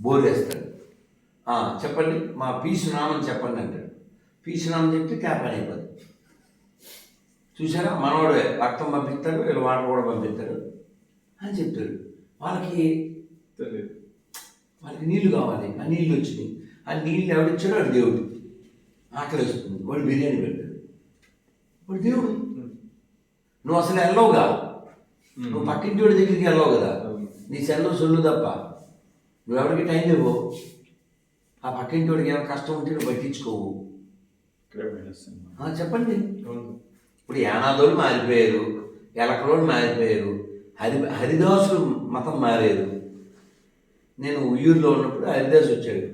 Bore వేస్తాడు "ఆ, చెప్పండి మా పీసు నామం చెప్పండి అంటాడు. పీసు నామం చెప్తే క్యాప్ అని అయిపోద్ది చూసారా మనవాడు రక్తం పంపిస్తాడు వీళ్ళు వాటర్ కూడా పంపిస్తాడు అని చెప్తాడు. వాళ్ళకి తెలియదు వాళ్ళకి నీళ్ళు కావాలి. ఆ నీళ్ళు వచ్చినాయి. ఆ నీళ్ళు ఎవడిచ్చాడో వాడు దేవుడు. ఆకలి వస్తుంది. వాడు బిర్యానీ పెడతాడు. వాడు దేవుడు. నువ్వు అసలు వెళ్ళవుగా నువ్వు పక్కింటి వాడి దగ్గరికి వెళ్ళవు కదా. నీ సెల్లు సొల్లు తప్ప. నువ్వు ఎవరికి టైం ఇవ్వవు ఆ పక్కింటి వాడికి ఏమైనా కష్టం ఉంటే నువ్వు పట్టించుకోవు. చెప్పండి. ఇప్పుడు యానాదోళ్ళు మారిపోయారు ఎలకలోళ్ళు మారిపోయారు హరి హరిదాసులు మతం మారారు. నేను ఉయ్యూరులో ఉన్నప్పుడు హరిదాస్ వచ్చాడు.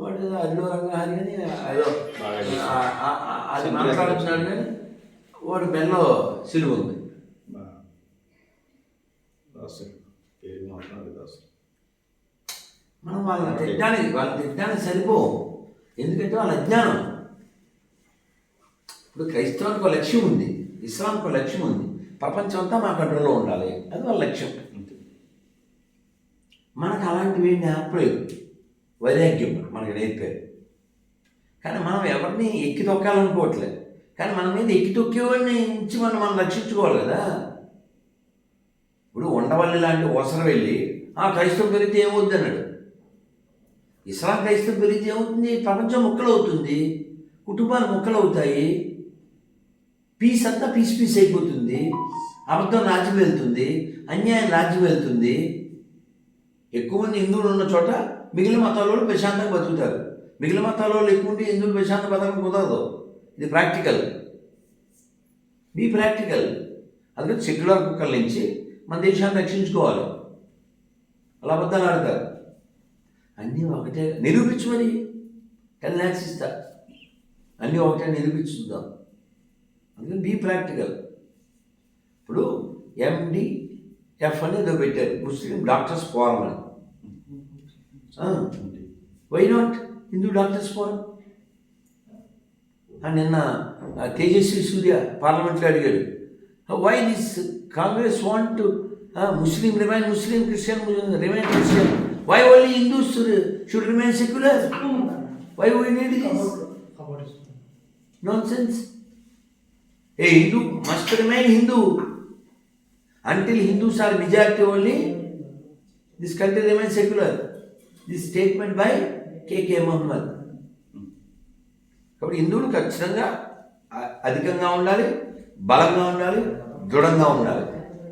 వాడు అల్లు రంగహరి అని అదో అది మాట్లాడుతున్నాడు కానీ వాడు మెల్లో సిలువ ఉంది. మనం వాళ్ళని తిట్టడానికి వాళ్ళని తిట్టడానికి సరిపోవు. ఎందుకంటే వాళ్ళ అజ్ఞానం ఇప్పుడు క్రైస్తవానికి ఒక లక్ష్యం ఉంది ఇస్లాంకి ఒక లక్ష్యం ఉంది. ప్రపంచం అంతా మా కంట్రోల్లో ఉండాలి. అది వాళ్ళ లక్ష్యం. మనకు అలాంటివి నేర్పలేదు వైరాగ్యం మనకి నేర్పారు కానీ మనం ఎవరిని ఎక్కి తొక్కాలనుకోవట్లేదు. కానీ మన మీద ఎక్కి తొక్కేవాడిని నుంచి మనం మనం రక్షించుకోవాలి కదా. ఇప్పుడు ఉండవల్లి లాంటి ఓసర వెళ్ళి ఆ క్రైస్తవం పెరిగితే ఏమవుద్ది అన్నాడు ఇస్లాం క్రైస్తవం పెరిగితే ఏమవుతుంది? ప్రపంచం ముక్కలు అవుతుంది కుటుంబాలు ముక్కలు అవుతాయి పీస్ అంతా పీస్ పీస్ అయిపోతుంది. అబద్ధం రాజ్యం వెళ్తుంది. అన్యాయం రాజ్యం వెళ్తుంది. ఎక్కువ మంది హిందువులు ఉన్న చోట మిగిలిన మతాల వాళ్ళు ప్రశాంతంగా బతుకుతారు. మిగిలిన మతాల వాళ్ళు ఎక్కువ ఉంటే హిందువులు ప్రశాంత బతకడం కుదరదు. ఇది ప్రాక్టికల్ బీ ప్రాక్టికల్ అందుకని సెక్యులర్ కుక్కల నుంచి మన దేశాన్ని రక్షించుకోవాలి. అలా అబద్ధాలు ఆడతారు. అన్నీ ఒకటే. నిరూపించమని టెన్ ల్యాక్స్ ఇస్తా అన్నీ ఒకటే నిరూపించుద్దాం అందుకని బీ ప్రాక్టికల్ ఇప్పుడు ఎండి ఎఫ్ అనేది పెట్టారు. ముస్లిం డాక్టర్స్ ఫోరం అని. Why not Hindu doctors forum నిన్న తేజస్వి సూర్య పార్లమెంట్లో అడిగాడు. Why this Congress want to Muslim remain Muslim Christian remain Christian why only Hindus should remain secular why why need this non sense A Hindu must remain Hindu until Hindus are majority only this country remain secular this statement by కేకే మహమ్మద్ కాబట్టి హిందువులు ఖచ్చితంగా అధికంగా ఉండాలి బలంగా ఉండాలి దృఢంగా ఉండాలి.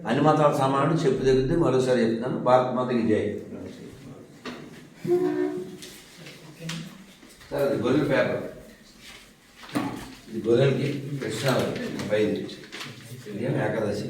అన్ని మతాల సమానుడు చెప్పు తగ్గితే మరోసారి చెప్తున్నాను. భారత్ మాతకి జై. సార్ అది గొర్రెల పేపర్ ఇది గొర్రెలకి కృష్ణ పైది ఇదేం ఏకాదశి